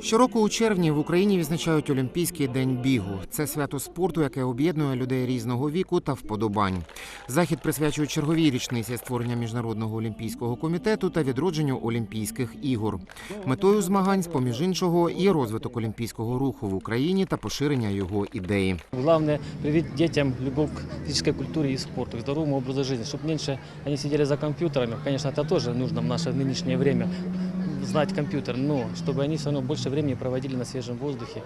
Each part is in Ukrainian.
Щороку у червні в Україні відзначають Олімпійський день бігу. Це свято спорту, яке об'єднує людей різного віку та вподобань. Захід присвячують черговій річниці створення міжнародного олімпійського комітету та відродженню Олімпійських ігор. Метою змагань, з поміж іншого, є розвиток олімпійського руху в Україні та поширення його ідеї. Главное привить детям любовь к физической культуре и спорту, к здоровому образу жизни, чтобы меньше они сидели за компьютерами. Конечно, это тоже нужно в наше нынешнее время знать компьютер, но чтобы они все равно больше времени проводили на свежем воздухе,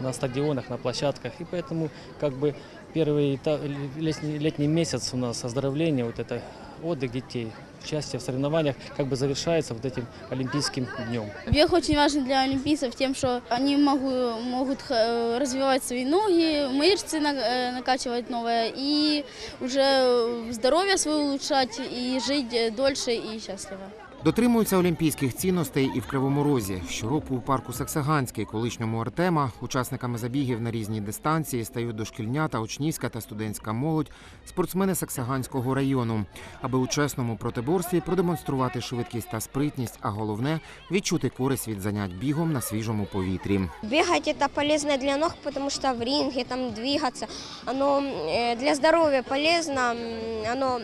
на стадионах, на площадках. И поэтому как бы первый та- летний, летний месяц у нас оздоровления, вот это отдых детей, участие в соревнованиях как бы завершается вот этим Олимпийским днем. Бег очень важен для олимпийцев тем, что они могу- могут э, развивать свои ноги, мышцы на- э, накачивать новое и уже э, здоровье свое улучшать и жить э, дольше и счастливо. Дотримуються олімпійських цінностей і в Кривому Розі. Щороку у парку Саксаганський, колишньому Артема, учасниками забігів на різні дистанції стають дошкільнята, учнівська та студентська молодь, спортсмени Саксаганського району, аби у чесному протиборстві продемонструвати швидкість та спритність, а головне відчути користь від занять бігом на свіжому повітрі. Бігати – це полезно для ног, тому що в рінгі там двигатися, оно э, для здоров'я полезно, м, оно м,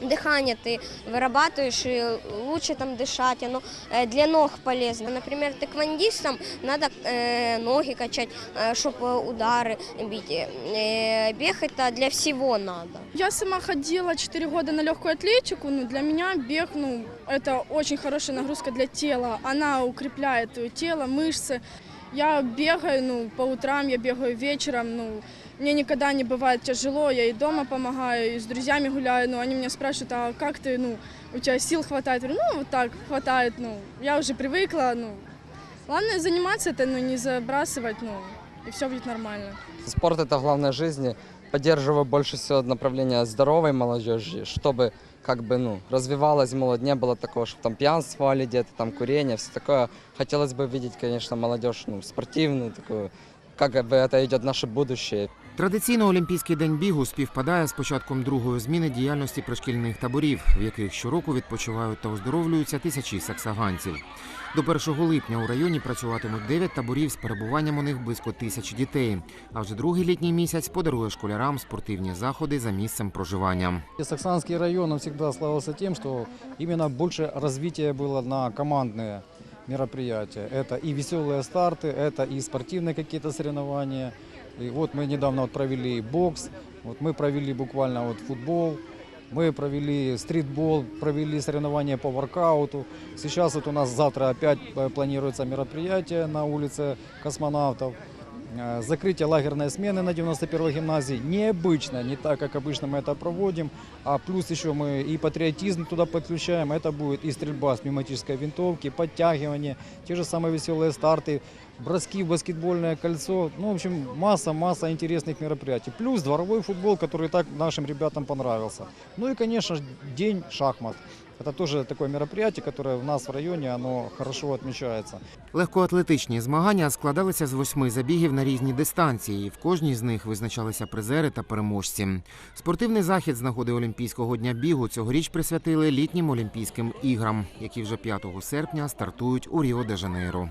дыхание ты вырабатываешь и лучше там дышать, оно э, для ног полезно. Например, тэквондистам надо э, ноги качать, чтобы удары бить. Э, Бег это для всего надо. Я сама ходила 4 года на легкую атлетику. Ну, для меня бег ну, это очень хорошая нагрузка для тела. Она укрепляет э, тело, мышцы. Я бегаю ну, по утрам, я бегаю вечером. Ну, мне никогда не бывает тяжело. Я и дома помогаю, и с друзьями гуляю. Ну, они меня спрашивают, а как ты, ну, у тебя сил хватает? Я говорю, ну, вот так, хватает. Ну, я уже привыкла. Ну. Главное заниматься это, ну, не забрасывать, ну, и все будет нормально. Спорт это главное в жизни. Поддерживаю больше всего направление здоровой молодежи, чтобы как бы, ну, развивалась молодь, не было такого, что там пьянствовали где-то, там курение, все такое. Хотелось бы видеть, конечно, молодежь, ну, спортивную такую, как бы это идет наше будущее. Традиційно Олімпійський день бігу співпадає з початком другої зміни діяльності пришкільних таборів, в яких щороку відпочивають та оздоровлюються тисячі саксаганців. До 1 липня у районі працюватимуть 9 таборів з перебуванням у них близько тисячі дітей. А вже другий літній місяць подарує школярам спортивні заходи за місцем проживання. И Саксанский район он всегда славился тем, что именно больше развития было на командные мероприятия. Это и веселые старты, это и спортивные какие-то соревнования. И вот мы недавно вот провели бокс, вот мы провели буквально вот футбол, мы провели стритбол, провели соревнования по воркауту. Сейчас вот у нас завтра опять э, планируется мероприятие на улице космонавтов. Э, Закрытие лагерной смены на 91-й гимназии необычно, не так, как обычно мы это проводим. А плюс еще мы и патриотизм туда подключаем. Это будет и стрельба с пневматической винтовки, подтягивание, те же самые веселые старты, броски в баскетбольное кольцо. Ну, в общем, масса-масса интересных мероприятий. Плюс дворовой футбол, который и так нашим ребятам понравился. Ну и, конечно, ж, день шахмат. Это тоже такое мероприятие, которое у нас в районе, оно хорошо отмечается. Легкоатлетичні змагання складалися з восьми забігів на різні дистанції. і В кожній з них визначалися призери та переможці. Спортивний захід з нагоди Олімпійського дня бігу цьогоріч присвятили літнім Олімпійським іграм, які вже 5 серпня стартують у Ріо-де-Жанейро.